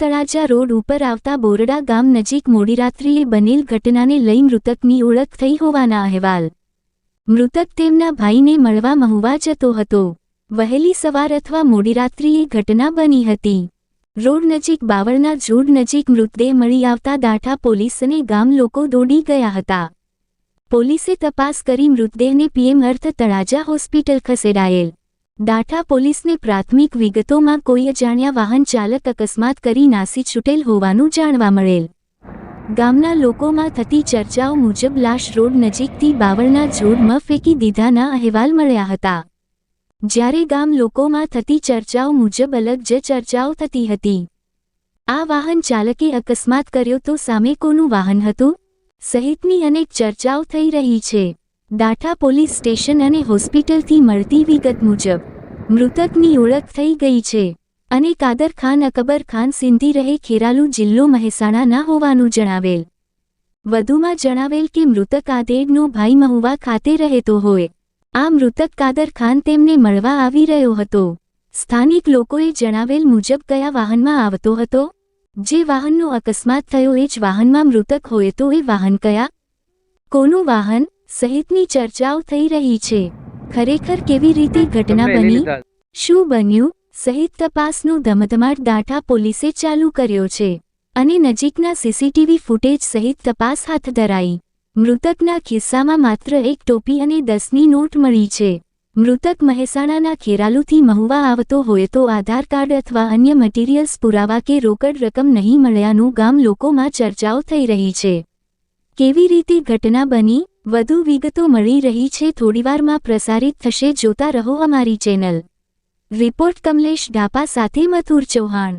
Talaja road ઉપર આવતા બોરડા ગામ નજીક મોડી રાત્રિએ બનેલ ઘટનાને લઈ મૃતકની ઓળખ થઈ હોવાના અહેવાલ. મૃતક તેમના ભાઈને મળવા મહુવા જતો હતો. વહેલી સવાર અથવા મોડી રાત્રિએ ઘટના બની હતી. રોડ નજીક બાવળના ઝૂડ નજીક મૃતદેહ મળી આવતા દાઠા પોલીસ અને ગામ લોકો દોડી ગયા હતા. પોલીસે તપાસ કરી મૃતદેહને પીએમ અર્થ તળાજા હોસ્પિટલ ખસેડાયેલ. દાઠા પોલીસને પ્રાથમિક વિગતોમાં કોઈ અજાણ્યા વાહન ચાલક અકસ્માત કરી નાસી છૂટેલ હોવાનું જાણવા મળેલ. ગામના લોકોમાં થતી ચર્ચાઓ મુજબ લાશ રોડ નજીકથી બાવળના જોડમાં ફેંકી દીધાના અહેવાલ મળ્યા હતા. જ્યારે ગામ લોકોમાં થતી ચર્ચાઓ મુજબ અલગ જ ચર્ચાઓ થતી હતી. આ વાહન ચાલકે અકસ્માત કર્યો તો સામે કોનું વાહન હતું? સહિતની અનેક ચર્ચાઓ થઈ રહી છે. દાઠા પોલીસ સ્ટેશન અને હોસ્પિટલથી મળતી વિગત મુજબ, મૃતકની ઓળખ થઈ ગઈ છે અને કાદર ખાન, અકબર ખાન સિંધી રહે ખેરાલુ જિલ્લો મહેસાણાના હોવાનું જણાવેલ. વધુમાં જણાવેલ કે મૃતક આદેડનો ભાઈ મહુવા ખાતે રહેતો હોય. આ મૃતક કાદર ખાન તેમને મળવા આવી રહ્યો હતો. સ્થાનિક લોકોએ જણાવેલ મુજબ કયા વાહનમાં આવતો હતો? જે વાહનનો અકસ્માત થયો, એ જ વાહનમાં મૃતક હોય તો એ વાહન કયા? કોનું વાહન? સહિતની ચર્ચાઓ થઈ રહી છે. ખરેખર કેવી રીતે ઘટના બની? શું બન્યું? સહિત તપાસનો ધમધમાટ દાઠા પોલીસે ચાલુ કર્યો છે અને નજીકના સીસીટીવી ફૂટેજ સહિત તપાસ હાથ ધરાઈ. મૃતકના ખિસ્સામાં માત્ર એક ટોપી અને દસની નોટ મળી છે. મૃતક મહેસાણાના ખેરાલુથી મહુવા આવતો હોય તો આધાર કાર્ડ અથવા અન્ય મટીરિયલ્સ પુરાવા કે રોકડ રકમ નહીં મળ્યાનું ગામ લોકોમાં ચર્ચાઓ થઈ રહી છે. કેવી રીતે ઘટના બની? વધુ વિગતો મળી રહી છે થોડીવારમાં પ્રસારિત થશે જોતા રહો અમારી ચેનલ. રિપોર્ટ કમલેશ ઢાપા સાથે મથુર ચૌહાણ.